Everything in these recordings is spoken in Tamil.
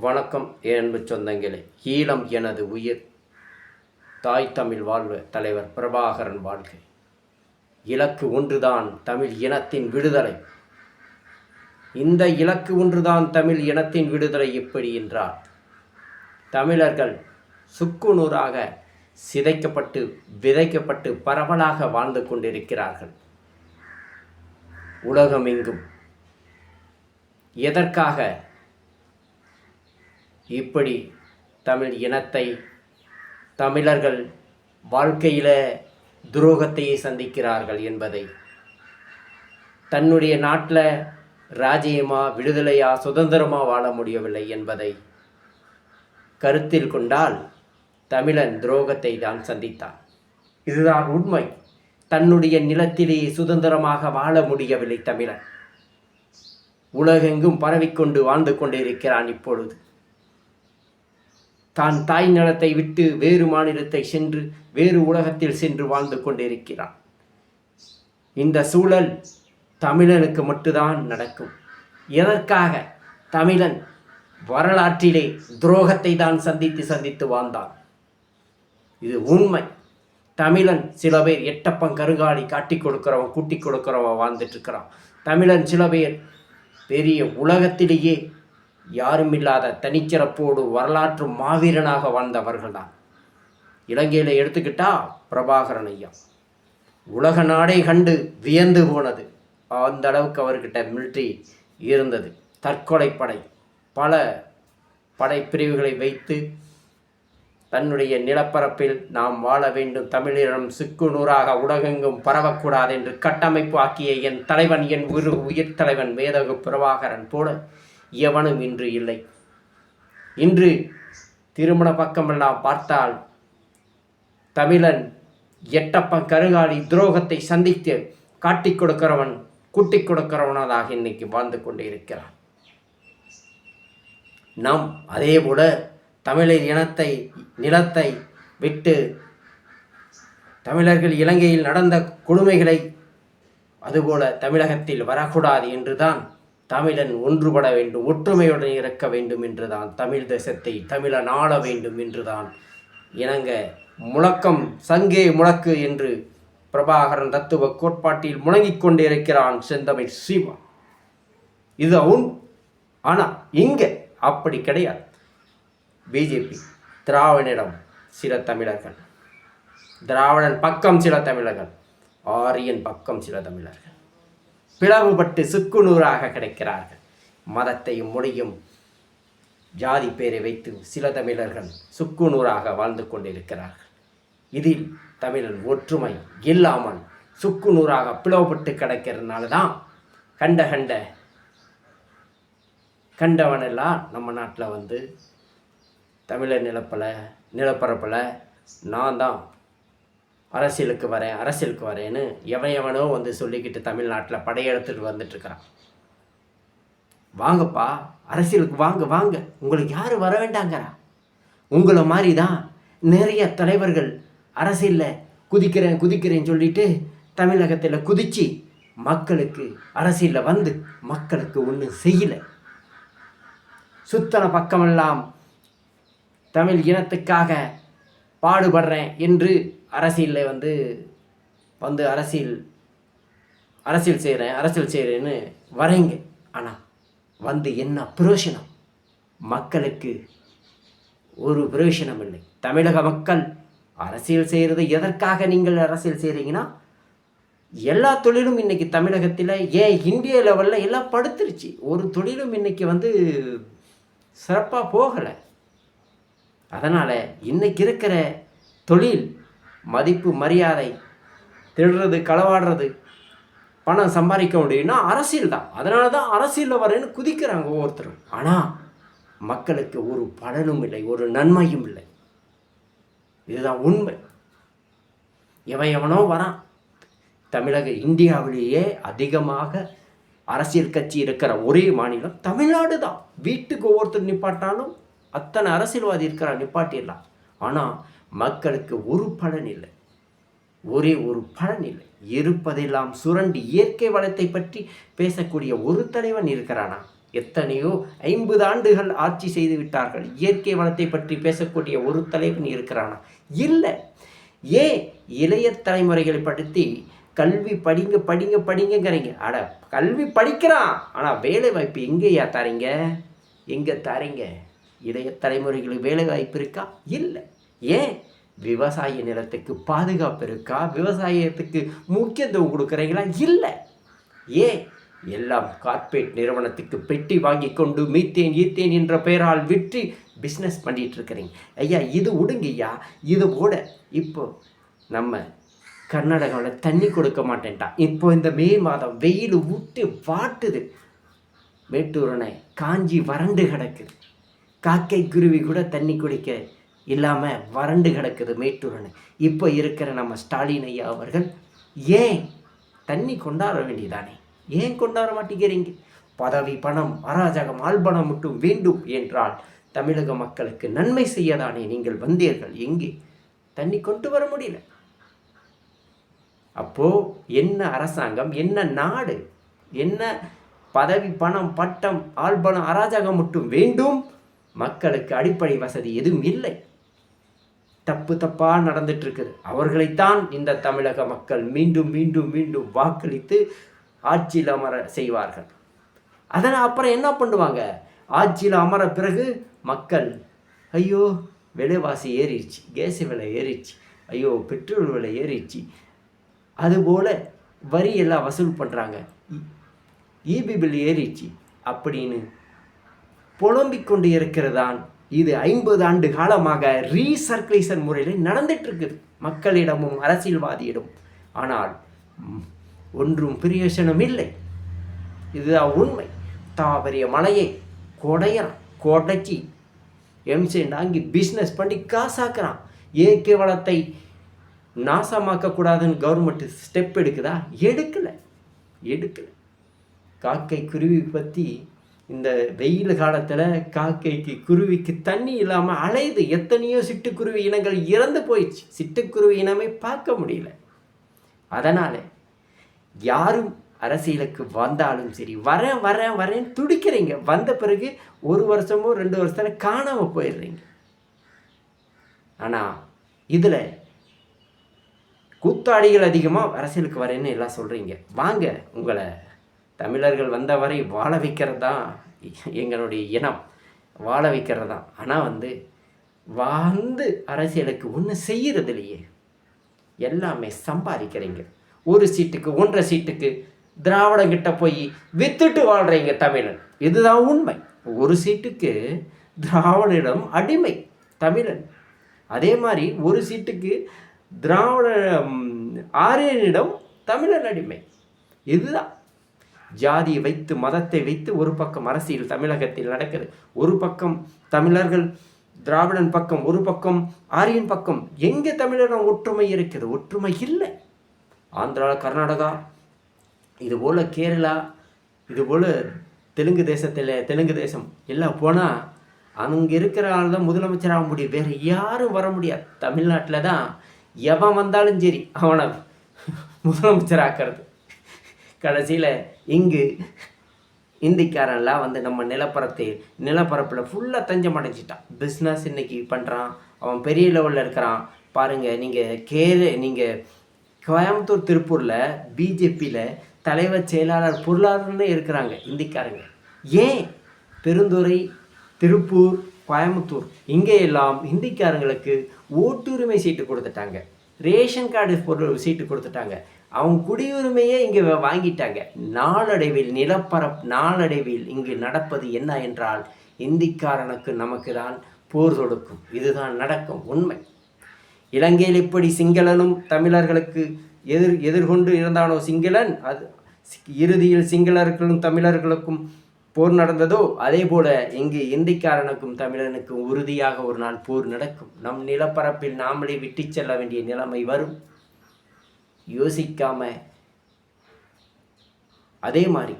வணக்கம் என் அன்பு சொந்தங்களே. ஈழம் எனது உயிர். தாய் தமிழ் வாழ்வு தலைவர் பிரபாகரன் வாழ்க்கை இலக்கு ஒன்றுதான் தமிழ் இனத்தின் விடுதலை. இந்த இலக்கு ஒன்றுதான் தமிழ் இனத்தின் விடுதலை எப்படி என்றால் தமிழர்கள் சுக்குநூறாக சிதைக்கப்பட்டு விதைக்கப்பட்டு பரவலாக வாழ்ந்து கொண்டிருக்கிறார்கள். உலகமெங்கும். எதற்காக இப்படி தமிழ் இனத்தை தமிழர்கள் வாழ்க்கையில் துரோகத்தையே சந்திக்கிறார்கள் என்பதை. தன்னுடைய நாட்டில் ராஜ்யமா விடுதலையா சுதந்திரமாக வாழ முடியவில்லை என்பதை கருத்தில் கொண்டால் தமிழன் துரோகத்தை தான் சந்தித்தான். இதுதான் உண்மை. தன்னுடைய நிலத்திலே சுதந்திரமாக வாழ முடியவில்லை தமிழன். உலகெங்கும் பரவிக்கொண்டு வாழ்ந்து கொண்டிருக்கிறான் இப்பொழுது. தான் தாய் நலத்தை விட்டு வேறு மாநிலத்தை சென்று வேறு உலகத்தில் சென்று வாழ்ந்து கொண்டிருக்கிறான். இந்த சூழல் தமிழனுக்கு மட்டும்தான் நடக்கும். எதற்காக? தமிழன் வரலாற்றிலே துரோகத்தை தான் சந்தித்து சந்தித்து வாழ்ந்தான். இது உண்மை. தமிழன் சில பேர் எட்டப்பம் கருங்காலி காட்டி கொடுக்குறவன் கூட்டி கொடுக்குறவன் வாழ்ந்துட்டு இருக்கிறான். தமிழன் சில பேர் பெரிய உலகத்திலேயே யாரும் இல்லாத தனிச்சிறப்போடு வரலாற்று மாவீரனாக வாழ்ந்தவர்கள் தான் இலங்கையில் எடுத்துக்கிட்டா பிரபாகரன் ஐயா. உலக நாடே கண்டு வியந்து போனது. அந்த அளவுக்கு அவர்கிட்ட மிலிட்ரி இருந்தது. தற்கொலை படை பல படைப்பிரிவுகளை வைத்து தன்னுடைய நிலப்பரப்பில் நாம் வாழ வேண்டும். தமிழினம் சிக்குநூறாக உலகெங்கும் பரவக்கூடாது என்று கட்டமைப்பு ஆக்கிய என் தலைவன் என் உரு உயிர் தலைவன் மேதகு பிரபாகரன் போல எவனும் இன்று இல்லை. இன்று திருமண பக்கமெல்லாம் பார்த்தால் தமிழன் எட்டப்பன் கருகாலி துரோகத்தை சந்தித்து காட்டிக் கொடுக்கிறவன் கூட்டிக் கொடுக்கிறவனதாக இன்னைக்கு வாழ்ந்து கொண்டு இருக்கிறான். நாம் அதே போல தமிழர் இனத்தை நிலத்தை விட்டு தமிழர்கள் இலங்கையில் நடந்த கொடுமைகளை அதுபோல தமிழகத்தில் வரக்கூடாது என்றுதான் தமிழன் ஒன்றுபட வேண்டும் ஒற்றுமையுடன் இருக்க வேண்டும் என்றுதான். தமிழ் தேசத்தை தமிழன் ஆள வேண்டும் என்றுதான். இணங்க முழக்கம் சங்கே முழக்கு என்று பிரபாகரன் தத்துவ கோட்பாட்டில் முழங்கிக் கொண்டிருக்கிறான் செந்தமிழ் சீமா. இது உன் ஆனால் இங்கே அப்படி கிடையாது. பிஜேபி திராவிடம் சில தமிழர்கள். திராவிடன் பக்கம் சில தமிழர்கள். ஆரியன் பக்கம் சில தமிழர்கள். பிளவுபட்டு சுக்குநூறாக கிடைக்கிறார்கள். மதத்தையும் மொழியும் ஜாதி பேரை வைத்து சில தமிழர்கள் சுக்குநூறாக வாழ்ந்து கொண்டிருக்கிறார்கள். இதில் தமிழன் ஒற்றுமை இல்லாமல் சுக்குநூறாக பிளவுபட்டு கிடக்கிறதுனால தான் கண்ட கண்ட கண்டவனெல்லாம் நம்ம நாட்டில் வந்து தமிழர் நிலப்பல நிலப்பரப்பில் நான் தான் அரசியலுக்கு வரேன் அரசியலுக்கு வரேன்னு எவன் எவனோ வந்து சொல்லிக்கிட்டு தமிழ்நாட்டில் படையெடுத்துட்டு வந்துட்டுருக்கிறான். வாங்கப்பா அரசியலுக்கு வாங்க வாங்க. உங்களுக்கு யார் வர வேண்டாங்கிறா. உங்களை மாதிரி தான் நிறைய தலைவர்கள் அரசியலில் குதிக்கிறேன் குதிக்கிறேன்னு சொல்லிட்டு தமிழகத்தில் குதித்து மக்களுக்கு அரசியலில் வந்து மக்களுக்கு ஒன்றும் செய்யலை. சுத்தன பக்கமெல்லாம் தமிழ் இனத்துக்காக பாடுபடுறேன் என்று அரசியலில் வந்து வந்து அரசியல் அரசியல் செய்கிறேன் அரசியல் செய்கிறேன்னு வரீங்க. ஆனால் வந்து என்ன பிரயோஜனம் மக்களுக்கு ஒரு பிரயோஜனம் இல்லை. தமிழக மக்கள் அரசியல் செய்கிறது எதற்காக நீங்கள் அரசியல் செய்கிறீங்கன்னா எல்லா தொழிலும் இன்றைக்கி தமிழகத்தில் ஏன் இந்திய லெவலில் எல்லாம் படுத்துருச்சு. ஒரு தொழிலும் இன்றைக்கி வந்து சிறப்பாக போகலை. அதனால் இன்றைக்கி இருக்கிற தொழில் மதிப்பு மரியாதை திருடுறது களவாடுறது பணம் சம்பாதிக்க முடியும்னா அரசியல் தான். அதனால தான் அரசியலில் வரேன்னு குதிக்கிறாங்க ஒவ்வொருத்தரும். ஆனால் மக்களுக்கு ஒரு பலனும் இல்லை ஒரு நன்மையும் இல்லை. இதுதான் உண்மை. எவன் எவனோ வரான். தமிழக இந்தியாவிலேயே அதிகமாக அரசியல் கட்சி இருக்கிற ஒரே மாநிலம் தமிழ்நாடு தான். வீட்டுக்கு ஒவ்வொருத்தர் நிப்பாட்டாலும் அத்தனை அரசியல்வாதி இருக்கிற நிப்பாட்டிடலாம். ஆனால் மக்களுக்கு ஒரு பலன் இல்லை. ஒரே ஒரு பலன் இல்லை. இருப்பதெல்லாம் சுரண்டி இயற்கை வளத்தை பற்றி பேசக்கூடிய ஒரு தலைவன் இருக்கிறானா? எத்தனையோ ஐம்பது ஆண்டுகள் ஆட்சி செய்து விட்டார்கள். இயற்கை வளத்தை பற்றி பேசக்கூடிய ஒரு தலைவன் இருக்கிறானா? இல்லை. ஏன் இளைய தலைமுறைகளை படுத்தி கல்வி படிங்க படிங்க படிங்கங்கிறீங்க. அட கல்வி படிக்கிறான். ஆனால் வேலை வாய்ப்பு எங்கேயா தரீங்க? எங்கே தரீங்க? இளைய தலைமுறைகளுக்கு வேலை வாய்ப்பு இருக்கா? இல்லை. ஏன்? விவசாய நிலத்துக்கு பாதுகாப்பு இருக்கா? விவசாயத்துக்கு முக்கியத்துவம் கொடுக்குறீங்களா? இல்லை. ஏன்? எல்லாம் கார்ப்பரேட் நிறுவனத்துக்கு பெட்டி வாங்கி கொண்டு மீத்தேன் ஈத்தேன் என்ற பெயரால் விற்று பிஸ்னஸ் பண்ணிகிட்டு இருக்கிறீங்க. ஐயா இது விடுங்கய்யா இது கூட இப்போ நம்ம கர்நாடகாவில் தண்ணி கொடுக்க மாட்டேன்ட்டா. இப்போ இந்த மே மாதம் வெயில் விட்டு வாட்டுது. மேட்டூரனை காஞ்சி வறண்டு கிடக்குது. காக்கை குருவி கூட தண்ணி குடிக்க இல்லாமல் வறண்டு கிடக்குது மேட்டூர் இப்போ இருக்கிற நம்ம ஸ்டாலின் ஐயா அவர்கள் ஏன் தண்ணி கொண்டாட வேண்டியதானே? ஏன் கொண்டாட மாட்டேங்கிறீங்க? பதவி பணம் அராஜகம் ஆள்பணம் மட்டும் வேண்டும் என்றால் தமிழக மக்களுக்கு நன்மை செய்யதானே நீங்கள் வந்தீர்கள்? எங்கே? தண்ணி கொண்டு வர முடியல. அப்போது என்ன அரசாங்கம் என்ன நாடு என்ன பதவி பணம் பட்டம் ஆள்பணம் அராஜகம் மட்டும் வேண்டும்? மக்களுக்கு அடிப்படை வசதி எதுவும் இல்லை. தப்பு தப்பாக நடந்துட்டு இருக்குது அவர்களைத்தான் இந்த தமிழக மக்கள் மீண்டும் மீண்டும் மீண்டும் வாக்களித்து ஆட்சியில் அமர செய்வார்கள் அதனால் அப்புறம் என்ன பண்ணுவாங்க ஆட்சியில் அமர பிறகு மக்கள் ஐயோ விலைவாசி ஏறிடுச்சு கேஸ் விலை ஏறிடுச்சு ஐயோ பெட்ரோல் விலை ஏறிடுச்சு அதுபோல் வரி எல்லாம் வசூல் பண்ணுறாங்க இபி பில் ஏறிடுச்சு அப்படின்னு புலம்பிக் கொண்டு இருக்கிறதான் இது ஐம்பது ஆண்டு காலமாக ரீசர்க்குலேஷன் முறையில் நடந்துட்டு இருக்குது மக்களிடமும் அரசியல்வாதியிடம். ஆனால் ஒன்றும் பிரயோசனம் இல்லை. இதுதான் உண்மை. தாவரிய மலையை கொடையறான் கொடைச்சி எம்சென்ட் அங்கே பிஸ்னஸ் பண்ணி காசாக்குறான். இயற்கை வளத்தை நாசமாக்கக்கூடாதுன்னு கவர்மெண்ட் ஸ்டெப் எடுக்குதா? எடுக்கலை. எடுக்கலை. காக்கை குருவி பற்றி இந்த வெயில் காலத்தில் காக்கைக்கு குருவிக்கு தண்ணி இல்லாமல் அலையுது. எத்தனையோ சிட்டுக்குருவி இனங்கள் இறந்து போயிடுச்சு. சிட்டுக்குருவி இனமே பார்க்க முடியல. அதனால் யாரும் அரசியலுக்கு வந்தாலும் சரி வரேன் வரேன் வரேன் துடிக்கிறீங்க. வந்த பிறகு ஒரு வருஷமோ ரெண்டு வருஷத்தில் காணாமல் போயிடுறீங்க. ஆனால் இதில் கூத்தாடிகள் அதிகமாக அரசியலுக்கு வரேன்னு எல்லாம் சொல்கிறீங்க வாங்க உங்களை தமிழர்கள் வந்த வரை வாழ வைக்கிறது? தான் எங்களுடைய இனம் வாழ வைக்கிறது? தான் ஆனால் வந்து வாழ்ந்து அரசியலுக்கு ஒன்றும் செய்கிறது இல்லையே எல்லாமே சம்பாதிக்கிறீங்க. ஒரு சீட்டுக்கு ஒன்றரை சீட்டுக்கு திராவிடங்கிட்ட போய் வித்துட்டு வாழ்கிறீங்க தமிழன். இதுதான் உண்மை. ஒரு சீட்டுக்கு திராவிடிடம் அடிமை தமிழன். அதே மாதிரி ஒரு சீட்டுக்கு திராவிட ஆரியனிடம் தமிழன் அடிமை. இதுதான். ஜாதியை வைத்து மதத்தை வைத்து ஒரு பக்கம் அரசியல் தமிழகத்தில் நடக்குது ஒரு பக்கம் தமிழர்கள் திராவிடன் பக்கம் ஒரு பக்கம் ஆரியன் பக்கம் எங்கே தமிழரிடம் ஒற்றுமை இருக்குது ஒற்றுமை இல்லை. ஆந்திரா கர்நாடகா இது போல் கேரளா இதுபோல் தெலுங்கு தேசத்தில் தெலுங்கு தேசம் எல்லாம் போனால் அங்கே இருக்கிற ஆள் தான் முதலமைச்சர் ஆக முடியும். வேறு யாரும் வர முடியாது. தமிழ்நாட்டில் தான் எவன் வந்தாலும் சரி அவனை முதலமைச்சர் ஆக்கிறது கடைசியில் இங்கு இந்திக்காரன்லாம் வந்து நம்ம நிலப்பரத்தை நிலப்பரப்பில் ஃபுல்லாக தஞ்சம் அடைஞ்சிட்டான். பிஸ்னஸ் இன்னைக்கு பண்ணுறான் அவன் பெரிய லெவலில் இருக்கிறான். பாருங்கள் நீங்கள் கேரு நீங்கள் கோயம்புத்தூர் திருப்பூரில் பிஜேபியில் தலைவர் செயலாளர் பொருளாதாரம்னு இருக்கிறாங்க இந்திக்காரங்க. ஏன்? பெருந்துறை திருப்பூர் கோயம்புத்தூர் இங்கே எல்லாம் இந்திக்காரங்களுக்கு ஓட்டுரிமை சீட்டு கொடுத்துட்டாங்க. ரேஷன் கார்டு பொருள் சீட்டு கொடுத்துட்டாங்க. அவங்க குடியுரிமையே இங்கே வாங்கிட்டாங்க. நாளடைவில் நிலப்பரப்பு நாளடைவில் இங்கு நடப்பது என்ன என்றால் இந்திக்காரனுக்கு நமக்கு தான் போர் தொடுக்கும். இதுதான் நடக்கும் உண்மை. இலங்கையில் இப்படி சிங்களனும் தமிழர்களுக்கு எதிர் எதிர்கொண்டு இருந்தானோ சிங்களன்? அது இறுதியில் சிங்களர்களும் தமிழர்களுக்கும் போர் நடந்ததோ? அதே போல இங்கு இந்திக்காரனுக்கும் தமிழனுக்கும் உறுதியாக ஒரு நாள் போர் நடக்கும். நம் நிலப்பரப்பில் நாமளே விட்டுச் செல்ல வேண்டிய நிலைமை வரும். யோசிக்காம. அதே மாதிரி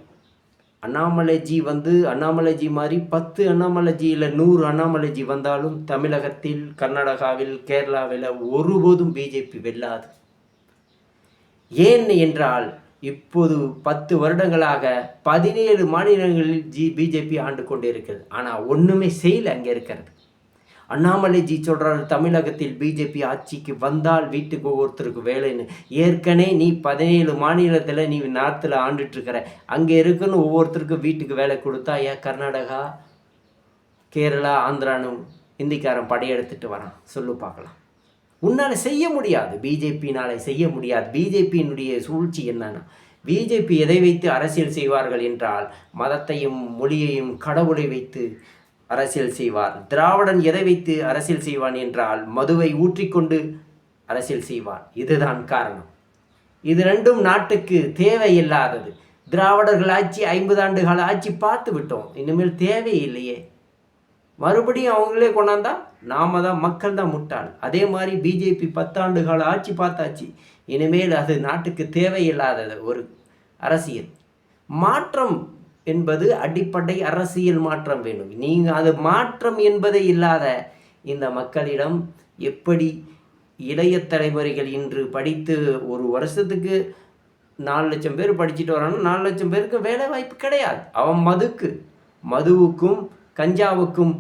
அண்ணாமலைஜி வந்து அண்ணாமலைஜி மாதிரி பத்து அண்ணாமலைஜியில் நூறு அண்ணாமலைஜி வந்தாலும் தமிழகத்தில் கர்நாடகாவில் கேரளாவில் ஒருபோதும் பிஜேபி வெல்லாது. ஏன் என்றால் இப்போது பத்து வருடங்களாக பதினேழு மாநிலங்களில் ஜி பிஜேபி ஆண்டு கொண்டு இருக்கிறது ஆனால் ஒன்றுமே செய்யல அங்கே இருக்கிறது. அண்ணாமலைஜி சொல்கிறார் தமிழகத்தில் பிஜேபி ஆட்சிக்கு வந்தால் வீட்டுக்கு ஒவ்வொருத்தருக்கு வேலைன்னு. ஏற்கனவே நீ பதினேழு மாநிலத்தில் நீ நார்த்தில் ஆண்டுட்டு இருக்கிற அங்கே இருக்குன்னு ஒவ்வொருத்தருக்கும் வீட்டுக்கு வேலை கொடுத்தா ஏன் கர்நாடகா கேரளா ஆந்திரான்னு இந்திக்காரன் படையெடுத்துட்டு வரான்? சொல்லு பார்க்கலாம். உன்னால் செய்ய முடியாது. பிஜேபினால் செய்ய முடியாது. பிஜேபியினுடைய சூழ்ச்சி என்னன்னா பிஜேபி எதை வைத்து அரசியல் செய்வார்கள் என்றால் மதத்தையும் மொழியையும் கடவுளை வைத்து அரசியல் செய்வார். திராவிடன் எதை வைத்து அரசியல் செய்வான் என்றால் மதுவை ஊற்றிக்கொண்டு அரசியல் செய்வான் இதுதான் காரணம். இது ரெண்டும் நாட்டுக்கு தேவையில்லாதது. திராவிடர்கள் ஆட்சி ஐம்பது ஆண்டு கால ஆட்சி பார்த்து விட்டோம். இனிமேல் தேவையில்லையே மறுபடியும் அவங்களே கொண்டாந்தா? நாம தான் மக்கள் தான் முட்டாள். அதே மாதிரி பிஜேபி பத்தாண்டு கால ஆட்சி பார்த்தாச்சு. இனிமேல் அது நாட்டுக்கு தேவையில்லாதது. ஒரு அரசியல். மாற்றம் என்பது அடிப்படை அரசியல் மாற்றம் வேண்டும். நீங்கள் அது மாற்றம் என்பதே இல்லாத இந்த மக்களிடம் எப்படி இளைய தலைமுறைகள் இன்று படித்து ஒரு வருஷத்துக்கு நாலு லட்சம் பேர் படிச்சுட்டு வரான்னா நாலு லட்சம் பேருக்கு வேலை வாய்ப்பு கிடையாது. அவன் மதுக்கு மதுவுக்கும் கஞ்சாவுக்கும்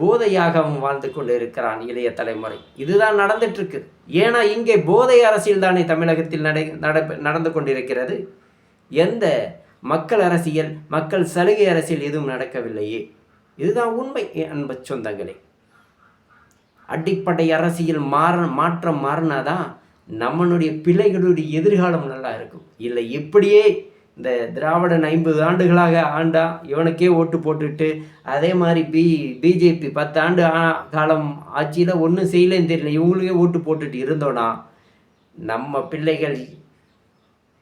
போதையாக அவன் வாழ்ந்து கொண்டு இருக்கிறான் இளைய தலைமுறை. இதுதான் நடந்துட்டுருக்கு. ஏன்னா இங்கே போதை அரசியல் தானே தமிழகத்தில் நடை நடப்ப நடந்து கொண்டிருக்கிறது. எந்த மக்கள் அரசியல் மக்கள் சலுகை அரசியல் எதுவும் நடக்கவில்லையே. இதுதான் உண்மை அன்ப சொந்தங்களே. அடிப்படை அரசியல் மாற மாற்றம் மாறினாதான் நம்மளுடைய பிள்ளைகளுடைய எதிர்காலம் நல்லா இருக்கும். இல்லை இப்படியே இந்த திராவிடன் ஐம்பது ஆண்டுகளாக ஆண்டா இவனுக்கே ஓட்டு போட்டுட்டு அதே மாதிரி பி பிஜேபி பத்து ஆண்டு காலம் ஆட்சியில் ஒன்றும் செய்யலன்னு தெரியல இவங்களுக்கே ஓட்டு போட்டுட்டு இருந்தோன்னா நம்ம பிள்ளைகள்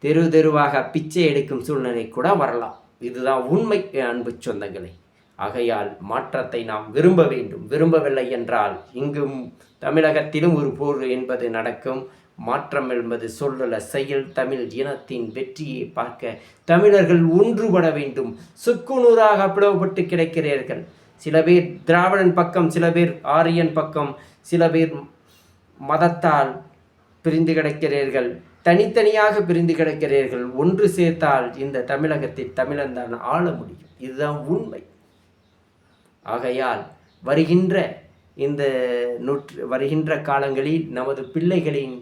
தெரு தெருவாக பிச்சை எடுக்கும் சூழ்நிலை கூட வரலாம். இதுதான் உண்மை அன்பு சொந்தங்களை. ஆகையால் மாற்றத்தை நாம் விரும்ப வேண்டும். விரும்பவில்லை என்றால் இங்கும் தமிழகத்திலும் ஒரு போர் என்பது நடக்கும். மாற்றம் என்பது சொல்லல செயல் தமிழ் இனத்தின் வெற்றியை பார்க்க தமிழர்கள் ஒன்றுபட வேண்டும். சுக்குநூறாக பிளவுபட்டு கிடைக்கிறீர்கள். சில பேர் திராவிடன் பக்கம் சில பேர் ஆரியன் பக்கம் சில பேர் மதத்தால் பிரிந்து கிடக்கிறீர்கள். தனித்தனியாக பிரிந்து கிடக்கிறீர்கள். ஒன்று சேர்த்தால் இந்த தமிழகத்தில் தமிழன்தான் ஆள முடியும். இதுதான் உண்மை. ஆகையால் வருகின்ற இந்த நூற்று வருகின்ற காலங்களில் நமது பிள்ளைகளின்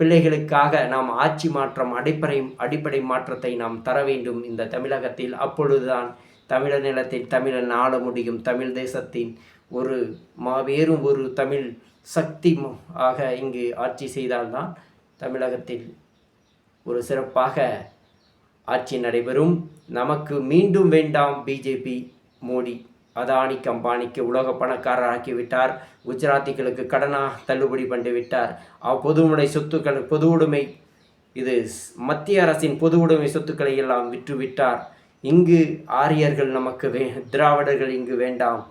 பிள்ளைகளுக்காக நாம் ஆட்சி மாற்றம் அடிப்படை அடிப்படை மாற்றத்தை நாம் தர வேண்டும் இந்த தமிழகத்தில். அப்பொழுதுதான் தமிழர் நிலத்தில் தமிழன் ஆள முடியும். தமிழ் தேசத்தின் ஒரு மாபெரும் ஒரு தமிழ் சக்தி ஆக இங்கு ஆட்சி செய்தால்தான் தமிழகத்தில் ஒரு சிறப்பாக ஆட்சி நடைபெறும். நமக்கு மீண்டும் வேண்டாம் பிஜேபி மோடி. அதானி கம்பானிக்கு உலக பணக்காரர் ஆக்கிவிட்டார் குஜராத்திகளுக்கு கடனாக தள்ளுபடி பண்ணி விட்டார். சொத்துக்கள் பொது உடைமை இது மத்திய அரசின் பொது உடைமை சொத்துக்களை எல்லாம் விற்றுவிட்டார் இங்கு ஆரியர்கள் நமக்கு வே திராவிடர்கள் இங்கு வேண்டாம்.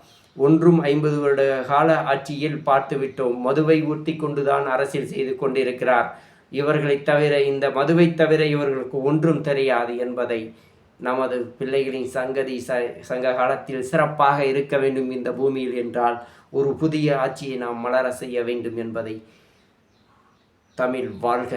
ஒன்றும் ஐம்பது வருட கால ஆட்சியில் பார்த்துவிட்டோம் மதுவை ஊற்றி கொண்டுதான் அரசியல் செய்து கொண்டிருக்கிறார். இவர்களை தவிர இந்த மதுவை தவிர இவர்களுக்கு ஒன்றும் தெரியாது என்பதை நமது பிள்ளைகளின் சங்கதி ச சங்க காலத்தில் சிறப்பாக இருக்க வேண்டும் இந்த பூமியில் என்றால் ஒரு புதிய ஆட்சியை நாம் மலர செய்ய வேண்டும் என்பதை தமிழ் வாழ்க.